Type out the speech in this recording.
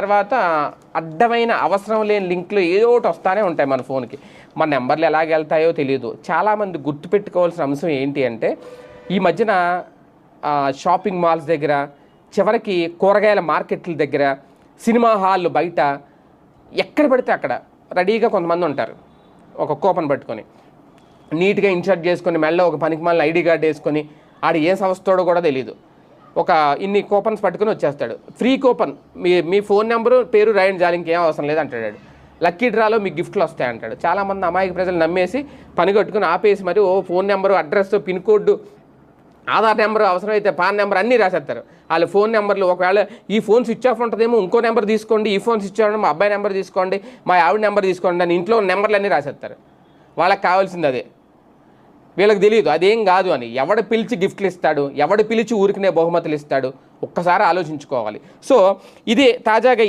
తర్వాత అడ్డమైన అవసరం లేని లింక్లు ఏదో ఒకటి వస్తానే ఉంటాయి మన ఫోన్కి. మన నెంబర్లు ఎలాగ వెళ్తాయో తెలియదు చాలామంది గుర్తుపెట్టుకోవాల్సిన అంశం ఏంటి అంటే ఈ మధ్యన షాపింగ్ మాల్స్ దగ్గర చివరికి కూరగాయల మార్కెట్ల దగ్గర సినిమా హాళ్ళు బయట ఎక్కడ పడితే అక్కడ రెడీగా కొంతమంది ఉంటారు. ఒక కూపన్ పట్టుకొని. నీట్గా ఇన్సర్ట్ చేసుకొని మెల్ల ఒక పనికి మళ్ళీ ఐడి కార్డ్ వేసుకొని ఆడు ఏ సంస్థోడో కూడా తెలియదు ఒక ఇన్ని కూపన్స్ పట్టుకుని వచ్చేస్తాడు. Free coupon. మీ మీ ఫోన్ నెంబరు పేరు రాయండి జాలి ఇంకేం అవసరం లేదు అంటాడు లక్కీ డ్రాలో మీకు గిఫ్ట్లు వస్తాయి అంటాడు. చాలామంది అమాయక ప్రజలు నమ్మేసి పని కట్టుకుని ఆపేసి మరి ఓ phone number address pin code Aadhaar number అవసరమైతే పాన్ నెంబర్ అన్నీ రాసేస్తారు. వాళ్ళ ఫోన్ నెంబర్లు ఒకవేళ ఈ ఫోన్ స్విచ్ ఆఫ్ ఉంటుందేమో ఇంకో నెంబర్ తీసుకోండి ఈ ఫోన్ స్విచ్ ఆఫ్ మా అబ్బాయి నెంబర్ తీసుకోండి మా ఆవిడ నెంబర్ తీసుకోండి అని ఇంట్లో ఉన్న నెంబర్లు అన్నీ రాసేస్తారు. వాళ్ళకి కావాల్సింది అదే. వీళ్ళకి తెలియదు. అదేం కాదు అని. ఎవడు పిలిచి గిఫ్ట్లు ఇస్తాడు ఎవడు పిలిచి ఊరికినే బహుమతులు ఇస్తాడు ఒక్కసారి ఆలోచించుకోవాలి. సో ఇది తాజాగా